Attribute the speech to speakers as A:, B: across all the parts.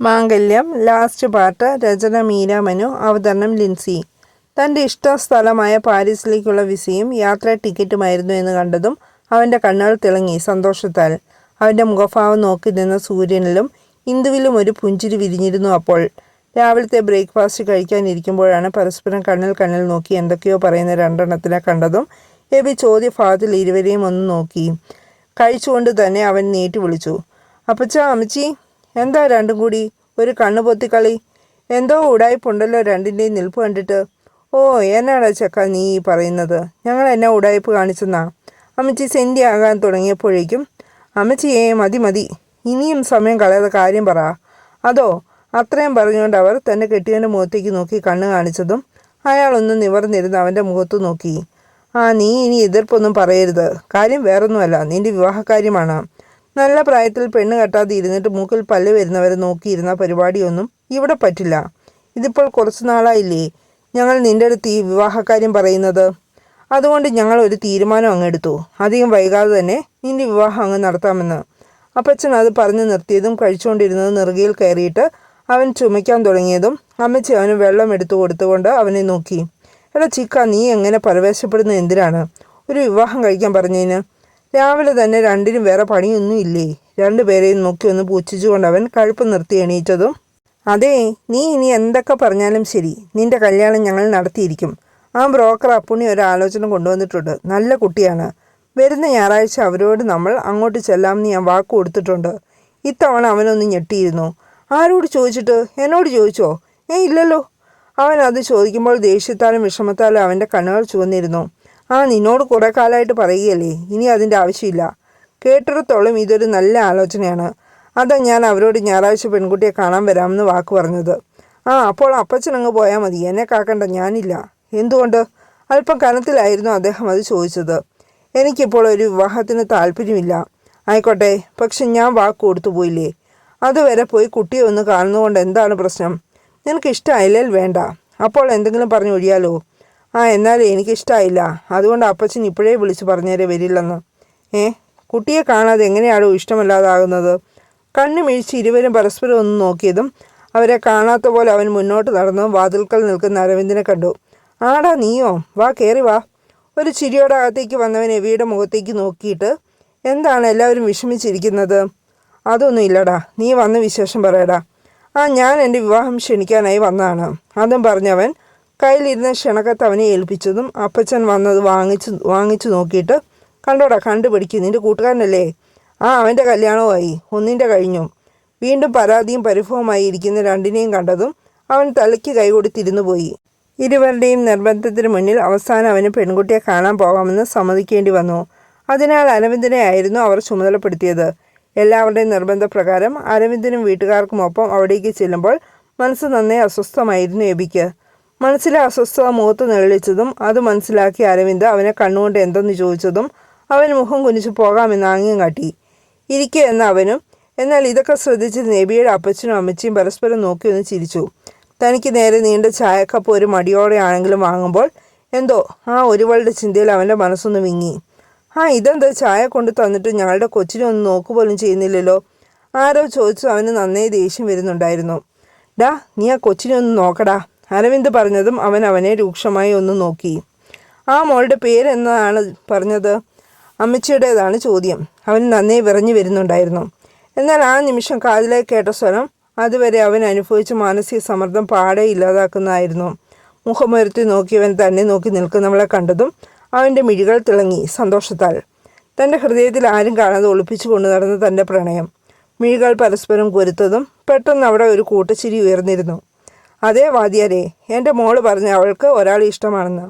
A: മാംഗല്യം last പാട്ട് രചന മീര മനു അവതരണം ലിൻസി. തന്റെ ഇഷ്ട സ്ഥലമായ പാരീസിലേക്കുള്ള വിസയും യാത്രാ ടിക്കറ്റുമായിരുന്നു എന്ന് കണ്ടതും അവന്റെ കണ്ണുകൾ തിളങ്ങി സന്തോഷത്താൽ. അവന്റെ മുഖഭാവം നോക്കി നിന്ന സൂര്യനിലും ഇന്ദുവിലും ഒരു പുഞ്ചിരി വിരിഞ്ഞിരുന്നു അപ്പോൾ. രാവിലത്തെ ബ്രേക്ക്ഫാസ്റ്റ് കഴിക്കാനിരിക്കുമ്പോഴാണ് പരസ്പരം കണ്ണിൽ കണ്ണിൽ നോക്കി എന്തൊക്കെയോ പറയുന്ന രണ്ടെണ്ണത്തിനെ കണ്ടതും എബി ചോദ്യഭാവത്തിൽ ഇരുവരെയും ഒന്ന് നോക്കി. കഴിച്ചുകൊണ്ട് തന്നെ അവൻ നീട്ടി വിളിച്ചു. അപ്പച്ച അമ്മച്ചി എന്താ രണ്ടും കൂടി? ഒരു കണ്ണു പൊത്തിക്കളി എന്തോ ഉടായ്പുണ്ടല്ലോ രണ്ടിന്റെയും നിൽപ്പ് കണ്ടിട്ട്. ഓ എന്നാടാ ചക്ക നീ പറയുന്നത്? ഞങ്ങൾ എന്നെ ഉടായ്പ് കാണിച്ചെന്നാ? അമ്മച്ചി സെന്റി ആകാൻ തുടങ്ങിയപ്പോഴേക്കും അമ്മച്ചിയേ മതി മതി. ഇനിയും സമയം കളയാതെ കാര്യം പറ. അതോ അത്രയും പറഞ്ഞുകൊണ്ട് അവർ തന്റെ കെട്ടിയവന്റെ മുഖത്തേക്ക് നോക്കി കണ്ണ് കാണിച്ചതും അയാളൊന്ന് നിവർന്നിരുന്ന് അവന്റെ മുഖത്ത് നോക്കി. ആ നീ ഇനി എതിർപ്പൊന്നും പറയരുത്. കാര്യം വേറൊന്നുമല്ല. നിന്റെ വിവാഹകാര്യമാണ്. നല്ല പ്രായത്തിൽ പെണ്ണ് കെട്ടാതെ ഇരുന്നിട്ട് മൂക്കിൽ പല്ല് വരുന്നവരെ നോക്കിയിരുന്ന പരിപാടിയൊന്നും ഇവിടെ പറ്റില്ല. ഇതിപ്പോൾ കുറച്ചു നാളായില്ലേ ഞങ്ങൾ നിന്റെ അടുത്ത് ഈ വിവാഹക്കാര്യം പറയുന്നത്? അതുകൊണ്ട് ഞങ്ങൾ ഒരു തീരുമാനം അങ്ങ് എടുത്തു. അധികം വൈകാതെ തന്നെ നിന്റെ വിവാഹം അങ്ങ് നടത്താമെന്ന്. അപ്പച്ചൻ അത് പറഞ്ഞു നിർത്തിയതും കഴിച്ചുകൊണ്ടിരുന്നത് നെറുകയിൽ കയറിയിട്ട് അവൻ ചുമയ്ക്കാൻ തുടങ്ങിയതും അമ്മച്ചി അവന് വെള്ളം എടുത്തു കൊടുത്തുകൊണ്ട് അവനെ നോക്കി. എടാ ചിക്ക നീ എങ്ങനെ പരവേശപ്പെടുന്നത് എന്തിനാണ്? ഒരു വിവാഹം കഴിക്കാൻ പറഞ്ഞതിന് രാവിലെ തന്നെ രണ്ടിനും വേറെ പണിയൊന്നും ഇല്ലേ? രണ്ടുപേരെയും നോക്കി ഒന്ന് പൂച്ഛിച്ചുകൊണ്ട് അവൻ കഴുപ്പ് നിർത്തി എണീറ്റതും അതെ നീ ഇനി എന്തൊക്കെ പറഞ്ഞാലും ശരി. നിന്റെ കല്യാണം ഞങ്ങൾ നടത്തിയിരിക്കും. ആ ബ്രോക്കർ അപ്പുണി ഒരു ആലോചന കൊണ്ടുവന്നിട്ടുണ്ട്. നല്ല കുട്ടിയാണ്. വരുന്ന ഞായറാഴ്ച അവരോട് നമ്മൾ അങ്ങോട്ട് ചെല്ലാമെന്ന് ഞാൻ വാക്ക് കൊടുത്തിട്ടുണ്ട്. ഇത്തവണ അവനൊന്ന് ഞെട്ടിയിരുന്നു. ആരോട് ചോദിച്ചിട്ട്? എന്നോട് ചോദിച്ചോ? ഏ ഇല്ലല്ലോ. അവൻ അത് ചോദിക്കുമ്പോൾ ദേഷ്യത്താലും വിഷമത്താലും അവന്റെ കണ്ണുകൾ ചുവന്നിരുന്നു. ആ നിന്നോട് കുറേ കാലമായിട്ട് പറയുകയല്ലേ? ഇനി അതിന്റെ ആവശ്യമില്ല. കേട്ടിടത്തോളം ഇതൊരു നല്ല ആലോചനയാണ്. അതാ ഞാൻ അവരോട് ഞായറാഴ്ച പെൺകുട്ടിയെ കാണാൻ വരാമെന്ന് വാക്ക് പറഞ്ഞത്. ആ അപ്പോൾ അപ്പച്ചനങ്ങ് പോയാൽ മതി. എന്നെ കാക്കണ്ട ഞാനില്ല. എന്തുകൊണ്ട്? അല്പം കനത്തിലായിരുന്നു അദ്ദേഹം അത് ചോദിച്ചത്. എനിക്കിപ്പോൾ ഒരു വിവാഹത്തിന് താല്പര്യമില്ല. ആയിക്കോട്ടെ പക്ഷെ ഞാൻ വാക്ക് കൊടുത്തു പോയില്ലേ? അതുവരെ പോയി കുട്ടിയെ ഒന്ന് കാണുന്നതുകൊണ്ട് എന്താണ് പ്രശ്നം? നിനക്ക് ഇഷ്ടമായില്ലേൽ വേണ്ട. അപ്പോൾ എന്തെങ്കിലും പറഞ്ഞു ഒഴിയാലോ ആ എന്നാലും എനിക്കിഷ്ടമായില്ല അതുകൊണ്ട് അപ്പച്ചൻ ഇപ്പോഴേ വിളിച്ച് പറഞ്ഞേരെ വരില്ലെന്ന്. ഏ കുട്ടിയെ കാണാതെ എങ്ങനെയാണോ ഇഷ്ടമല്ലാതാകുന്നത്. കണ്ണു മിഴിച്ച് ഇരുവരും പരസ്പരം ഒന്ന് നോക്കിയതും അവരെ കാണാത്ത പോലെ അവൻ മുന്നോട്ട് നടന്നു വാതിൽക്കൽ നിൽക്കുന്ന അരവിന്ദനെ കണ്ടു. ആടാ നീയോ വാ കയറി വാ. ഒരു ചിരിയോടെ അകത്തേക്ക് വന്നവൻ എവിയുടെ മുഖത്തേക്ക് നോക്കിയിട്ട് എന്താണ് എല്ലാവരും വിഷമിച്ചിരിക്കുന്നത്? അതൊന്നും ഇല്ലടാ നീ വന്ന വിശേഷം പറയടാ. ആ ഞാൻ എന്റെ വിവാഹം ക്ഷണിക്കാനായി വന്നതാണ്. അതും പറഞ്ഞവൻ കയ്യിലിരുന്ന ക്ഷണക്കത്ത് അവനെ ഏൽപ്പിച്ചതും അപ്പച്ചൻ വന്നത് വാങ്ങിച്ചു വാങ്ങിച്ചു നോക്കിയിട്ട് കണ്ടോടാ കണ്ടുപിടിക്കും നിന്റെ കൂട്ടുകാരനല്ലേ? ആ അവന്റെ കല്യാണവുമായി ഒന്നിന്റെ കഴിഞ്ഞു. വീണ്ടും പരാതിയും പരിഭവമായി ഇരിക്കുന്ന രണ്ടിനെയും കണ്ടതും അവൻ തലയ്ക്ക് കൈകൊടുത്തിരുന്നു പോയി. ഇരുവരുടെയും നിർബന്ധത്തിന് മുന്നിൽ അവസാനം അവന് പെൺകുട്ടിയെ കാണാൻ പോകാമെന്ന് സമ്മതിക്കേണ്ടി വന്നു. അതിനാൽ അരവിന്ദനെ ആയിരുന്നു അവർ ചുമതലപ്പെടുത്തിയത്. എല്ലാവരുടെയും നിർബന്ധപ്രകാരം അരവിന്ദനും വീട്ടുകാർക്കുമൊപ്പം അവിടേക്ക് ചെല്ലുമ്പോൾ മനസ്സ് നന്നേ അസ്വസ്ഥമായിരുന്നു എബിക്ക് മനസ്സിലെ അസ്വസ്ഥത മുഖത്ത് നിഴലിച്ചതും അത് മനസ്സിലാക്കി അരവിന്ദ് അവനെ കണ്ണുകൊണ്ട് എന്തെന്ന് ചോദിച്ചതും അവൻ മുഖം കുനിച്ചു പോകാമെന്ന് ആംഗ്യം കാട്ടി. ഇരിക്കുക എന്ന അവനും. എന്നാൽ ഇതൊക്കെ ശ്രദ്ധിച്ച് നബിയുടെ അപ്പച്ചനും അമ്മച്ചിയും പരസ്പരം നോക്കി ഒന്ന് ചിരിച്ചു. തനിക്ക് നേരെ നീണ്ട ചായക്കപ്പ് ഒരു മടിയോടെയാണെങ്കിലും വാങ്ങുമ്പോൾ എന്തോ ആ ഒരുവളുടെ ചിന്തയിൽ അവന്റെ മനസ്സൊന്ന് വിങ്ങി. ആ ഇതെന്താ? ചായ കൊണ്ട് തന്നിട്ട് ഞങ്ങളുടെ കൊച്ചിനെ ഒന്ന് നോക്കുപോലും ചെയ്യുന്നില്ലല്ലോ. ആരോ ചോദിച്ചു അവന് നന്നേ ദേഷ്യം വരുന്നുണ്ടായിരുന്നു. ഡാ നീ ആ കൊച്ചിനെ ഒന്ന് നോക്കടാ. അരവിന്ദ് പറഞ്ഞതും അവൻ അവനെ രൂക്ഷമായി ഒന്ന് നോക്കി. ആ മോളുടെ പേരെന്നതാണ് പറഞ്ഞത്? അമ്മച്ചിയുടേതാണ് ചോദ്യം. അവൻ നന്നേ വിറഞ്ഞു വരുന്നുണ്ടായിരുന്നു. എന്നാൽ ആ നിമിഷം കാതിലേക്ക് കേട്ട സ്വരം അതുവരെ അവൻ അനുഭവിച്ച മാനസിക സമ്മർദ്ദം പാടെ ഇല്ലാതാക്കുന്നതായിരുന്നു. മുഖമുയർത്തി നോക്കിയവൻ തന്നെ നോക്കി നിൽക്കുന്നവളെ കണ്ടതും അവന്റെ മിഴികൾ തിളങ്ങി സന്തോഷത്താൽ. തന്റെ ഹൃദയത്തിൽ ആരും കാണാതെ ഒളിപ്പിച്ചു കൊണ്ടു നടന്ന തന്റെ പ്രണയം. മിഴികൾ പരസ്പരം കുരുത്തതും പെട്ടെന്ന് അവിടെ ഒരു കൂട്ടച്ചിരി ഉയർന്നിരുന്നു. അതേ വാദ്യാരെ എന്റെ മോൾ പറഞ്ഞ അവൾക്ക് ഒരാൾ ഇഷ്ടമാണെന്ന്.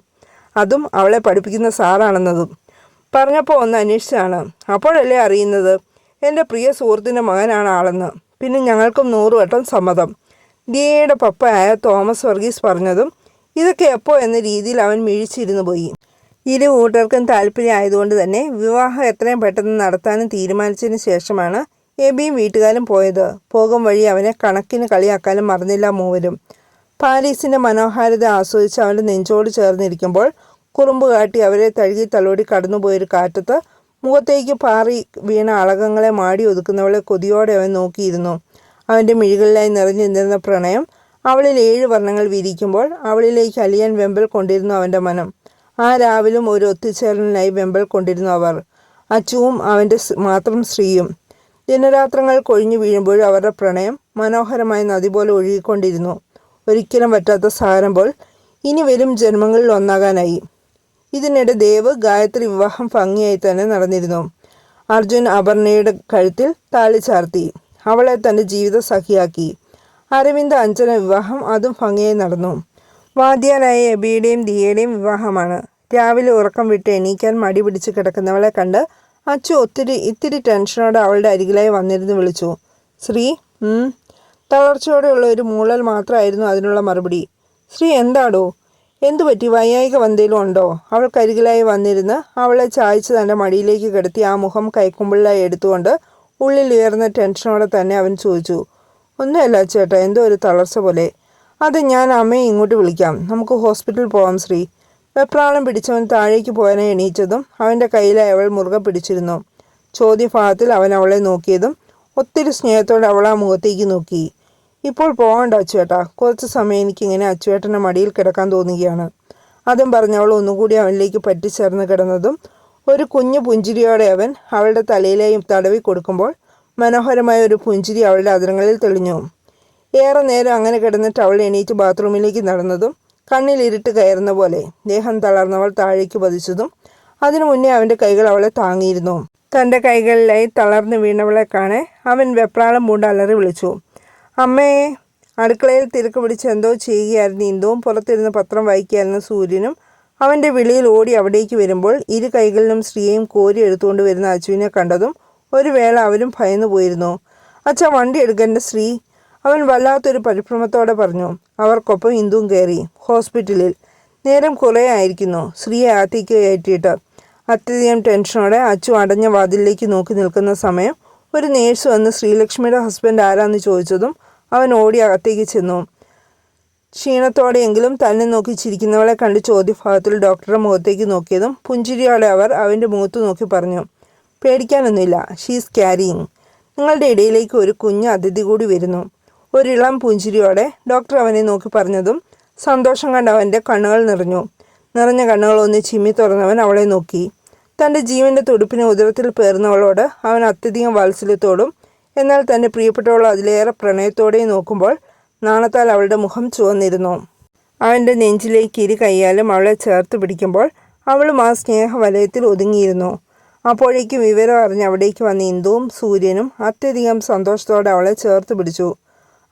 A: അതും അവളെ പഠിപ്പിക്കുന്ന സാറാണെന്നതും. പറഞ്ഞപ്പോൾ ഒന്ന് അന്വേഷിച്ചാണ്. അപ്പോഴല്ലേ അറിയുന്നത്? എന്റെ പ്രിയ സുഹൃത്തിന്റെ മകനാണ് ആളെന്ന്. പിന്നെ ഞങ്ങൾക്കും നൂറുവട്ടം സമ്മതം. ദിയയുടെ പപ്പയായ തോമസ് വർഗീസ് പറഞ്ഞതും ഇതൊക്കെ എപ്പോൾ എന്ന രീതിയിൽ അവൻ മിഴിച്ചിരുന്നു പോയി. ഇരു കൂട്ടർക്കും താല്പര്യം ആയതുകൊണ്ട് തന്നെ വിവാഹം എത്രയും പെട്ടെന്ന് നടത്താനും തീരുമാനിച്ചതിന് ശേഷമാണ് എബിയും വീട്ടുകാരും പോയത്. പോകും വഴി അവനെ കണക്കിന് കളിയാക്കാനും മറന്നില്ല മൂവരും. പാരീസിന്റെ മനോഹാരിത ആസ്വദിച്ച് അവന്റെ നെഞ്ചോട് ചേർന്നിരിക്കുമ്പോൾ കുറുമ്പ് കാട്ടി അവരെ തഴുകി തലോടി കടന്നുപോയൊരു കാറ്റത്ത് മുഖത്തേക്ക് പാറി വീണ അളകങ്ങളെ മാടി ഒതുക്കുന്നവളെ കൊതിയോടെ അവൻ നോക്കിയിരുന്നു. അവന്റെ മിഴികളിലായി നിറഞ്ഞു നിന്നിരുന്ന പ്രണയം അവളിൽ ഏഴ് വർണങ്ങൾ വിരിക്കുമ്പോൾ അവളിലേക്ക് അലിയാൻ വെമ്പൽ കൊണ്ടിരുന്നു അവന്റെ മനം. ആ രാവിലും ഒരു ഒത്തുചേരലിനായി വെമ്പൽ കൊണ്ടിരുന്നു അവർ. അച്ചുവും അവന്റെ മാത്രം സ്ത്രീയും. ദിനരാത്രങ്ങൾ കൊഴിഞ്ഞു വീഴുമ്പോഴും അവരുടെ പ്രണയം മനോഹരമായ നദി പോലെ ഒഴുകിക്കൊണ്ടിരുന്നു. ഒരിക്കലും പറ്റാത്ത സാരം പോൽ ഇനി വരും ജന്മങ്ങളിൽ ഒന്നാകാനായി. ഇതിനിടെ ദേവ് ഗായത്രി വിവാഹം ഭംഗിയായി തന്നെ നടന്നിരുന്നു. അർജുൻ അപർണയുടെ കഴുത്തിൽ താലി ചാർത്തി. അവളെ തന്റെ ജീവിത സഖിയാക്കി. അരവിന്ദ് അഞ്ജന വിവാഹം അതും ഭംഗിയായി നടന്നു. വാദ്യാനായ എബിയുടെയും ദിയയുടെയും വിവാഹമാണ്. രാവിലെ ഉറക്കം വിട്ട് എണീക്കാൻ മടി പിടിച്ച് കിടക്കുന്നവളെ കണ്ട് അച്ചു ഒത്തിരി ഇത്തിരി ടെൻഷനോടെ അവളുടെ അരികിലായി വന്നിരുന്ന് വിളിച്ചു. ശ്രീ ഉം." തളർച്ചയോടെയുള്ള ഒരു മൂളൽ മാത്രമായിരുന്നു അതിനുള്ള മറുപടി. ശ്രീ എന്താടോ? എന്തു പറ്റി? വയ്യായിക വന്തേലും ഉണ്ടോ? അവൾ കരികിലായി വന്നിരുന്ന് അവളെ ചായച്ച് തന്റെ മടിയിലേക്ക് കിടത്തി ആ മുഖം കൈക്കുമ്പിളിലായി എടുത്തുകൊണ്ട് ഉള്ളിൽ ഉയർന്ന ടെൻഷനോടെ തന്നെ അവൻ ചോദിച്ചു ഒന്നുമല്ല ചേട്ടാ എന്തോ ഒരു തളർച്ച പോലെ. അത് ഞാൻ അമ്മയെ ഇങ്ങോട്ട് വിളിക്കാം. നമുക്ക് ഹോസ്പിറ്റലിൽ പോവാം ശ്രീ. വെപ്രാളം പിടിച്ചവൻ താഴേക്ക് പോകാനെ എണീച്ചതും അവന്റെ കയ്യിലായി അവൾ മുറുകെ പിടിച്ചിരുന്നു. ചോദ്യഭാഗത്തിൽ അവൻ അവളെ നോക്കിയതും ഒത്തിരി സ്നേഹത്തോടെ അവൾ ആ മുഖത്തേക്ക് നോക്കി. ഇപ്പോൾ പോകണ്ട അച്ചുവേട്ടാ. കുറച്ച് സമയം എനിക്കിങ്ങനെ അച്ചുവേട്ടന്റെ മടിയിൽ കിടക്കാൻ തോന്നുകയാണ്. അതും പറഞ്ഞ് അവൾ ഒന്നുകൂടി അവനിലേക്ക് പറ്റിച്ചേർന്ന് കിടന്നതും ഒരു കുഞ്ഞു പുഞ്ചിരിയോടെ അവൻ അവളുടെ തലയിലേയും തടവി കൊടുക്കുമ്പോൾ മനോഹരമായ ഒരു പുഞ്ചിരി അവളുടെ അതിരങ്ങളിൽ തെളിഞ്ഞു. ഏറെ നേരം അങ്ങനെ കിടന്നിട്ട് അവൾ എണീറ്റ് ബാത്റൂമിലേക്ക് നടന്നതും കണ്ണിൽ ഇരുട്ട് കയറുന്ന പോലെ ദേഹം തളർന്നവൾ താഴേക്ക് പതിച്ചതും അതിനു മുന്നേ അവന്റെ കൈകൾ അവളെ താങ്ങിയിരുന്നു. തന്റെ കൈകളിലായി തളർന്നു വീണവളെ കാണെ അവൻ വെപ്രാളം പൂണ്ട് അലറി വിളിച്ചു. അമ്മേ അടുക്കളയിൽ തിരക്ക് പിടിച്ച് എന്തോ ചെയ്യുകയായിരുന്നു. ഇന്ദുവും പുറത്തിരുന്ന് പത്രം വായിക്കുകയായിരുന്നു സൂര്യനും. അവന്റെ വിളിയിൽ ഓടി അവിടേക്ക് വരുമ്പോൾ ഇരു കൈകളിലും സ്ത്രീയെയും കോരി എടുത്തുകൊണ്ട് വരുന്ന അച്ചുവിനെ കണ്ടതും ഒരു വേള അവരും ഭയന്നു പോയിരുന്നു. അച്ഛ വണ്ടി എടുക്കേണ്ട സ്ത്രീ അവൻ വല്ലാത്തൊരു പരിഭ്രമത്തോടെ പറഞ്ഞു. അവർക്കൊപ്പം ഇന്ദുവും കയറി. ഹോസ്പിറ്റലിൽ. നേരം കുറേ ആയിരിക്കുന്നു. സ്ത്രീയെ അകത്തേക്ക് കയറ്റിയിട്ട്. അത്യധികം ടെൻഷനോടെ അച്ചു അടഞ്ഞ വാതിലിലേക്ക് നോക്കി നിൽക്കുന്ന സമയം ഒരു നേഴ്സ് വന്ന് ശ്രീലക്ഷ്മിയുടെ ഹസ്ബൻഡ് ആരാന്ന് ചോദിച്ചതും അവൻ ഓടി അകത്തേക്ക് ചെന്നു. ക്ഷീണത്തോടെയെങ്കിലും തന്നെ നോക്കി ചിരിക്കുന്നവളെ കണ്ട് ചോദ്യഭാഗത്തിൽ ഡോക്ടറുടെ മുഖത്തേക്ക് നോക്കിയതും പുഞ്ചിരിയോടെ അവർ അവന്റെ മുഖത്ത് നോക്കി പറഞ്ഞു പേടിക്കാനൊന്നുമില്ല ഷീസ് ക്യാരിയിങ് നിങ്ങളുടെ ഇടയിലേക്ക് ഒരു കുഞ്ഞ് അതിഥി കൂടി വരുന്നു. ഒരിളം പുഞ്ചിരിയോടെ ഡോക്ടർ അവനെ നോക്കി പറഞ്ഞതും സന്തോഷം കണ്ട് അവന്റെ കണ്ണുകൾ നിറഞ്ഞു. നിറഞ്ഞ കണ്ണുകൾ ഒന്ന് ചിമ്മി തുറന്നവൻ അവളെ നോക്കി. തന്റെ ജീവന്റെ തുടുപ്പിന് ഉദരത്തിൽ പേർന്നവളോട് അവൻ അത്യധികം വാത്സല്യത്തോടും എന്നാൽ തന്റെ പ്രിയപ്പെട്ടവൾ അതിലേറെ പ്രണയത്തോടെ നോക്കുമ്പോൾ നാണത്താൽ അവളുടെ മുഖം ചുവന്നിരുന്നു. അവന്റെ നെഞ്ചിലേക്ക് ഇരു കൈയാലും അവളെ ചേർത്ത് പിടിക്കുമ്പോൾ അവളും ആ സ്നേഹ വലയത്തിൽ ഒതുങ്ങിയിരുന്നു. അപ്പോഴേക്കും വിവരം അറിഞ്ഞ് അവിടേക്ക് വന്ന ഇന്ദുവും സൂര്യനും അത്യധികം സന്തോഷത്തോടെ അവളെ ചേർത്ത് പിടിച്ചു.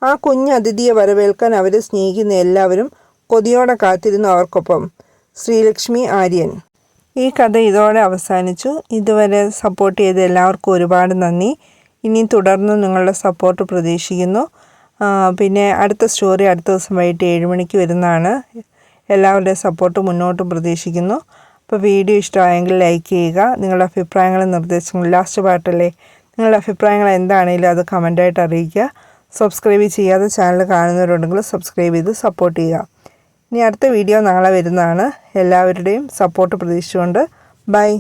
A: ആ കുഞ്ഞ് അതിഥിയെ വരവേൽക്കാൻ അവരെ സ്നേഹിക്കുന്ന എല്ലാവരും കൊതിയോടെ കാത്തിരുന്നു അവർക്കൊപ്പം. ശ്രീലക്ഷ്മി ആര്യൻ. ഈ കഥ ഇതോടെ അവസാനിച്ചു. ഇതുവരെ സപ്പോർട്ട് ചെയ്ത എല്ലാവർക്കും ഒരുപാട് നന്ദി. ഇനി തുടർന്ന് നിങ്ങളുടെ സപ്പോർട്ട് പ്രതീക്ഷിക്കുന്നു. പിന്നെ അടുത്ത സ്റ്റോറി അടുത്ത ദിവസം വൈകിട്ട് ഏഴ് മണിക്ക് വരുന്നതാണ്. എല്ലാവരുടെയും സപ്പോർട്ട് മുന്നോട്ട് പ്രതീക്ഷിക്കുന്നു. അപ്പോൾ വീഡിയോ ഇഷ്ടമായെങ്കിൽ ലൈക്ക് ചെയ്യുക. നിങ്ങളുടെ അഭിപ്രായങ്ങളും നിർദ്ദേശങ്ങളും ലാസ്റ്റ് പാട്ടല്ലേ? നിങ്ങളുടെ അഭിപ്രായങ്ങൾ എന്താണെങ്കിലും അത് കമന്റായിട്ട് അറിയിക്കുക. സബ്സ്ക്രൈബ് ചെയ്യാതെ ചാനൽ കാണുന്നവരുണ്ടെങ്കിൽ സബ്സ്ക്രൈബ് ചെയ്ത് സപ്പോർട്ട് ചെയ്യുക. ഇനി അടുത്ത വീഡിയോ നാളെ വരുന്നതാണ്. എല്ലാവരുടെയും സപ്പോർട്ട് പ്രതീക്ഷിച്ചുകൊണ്ട്. ബൈ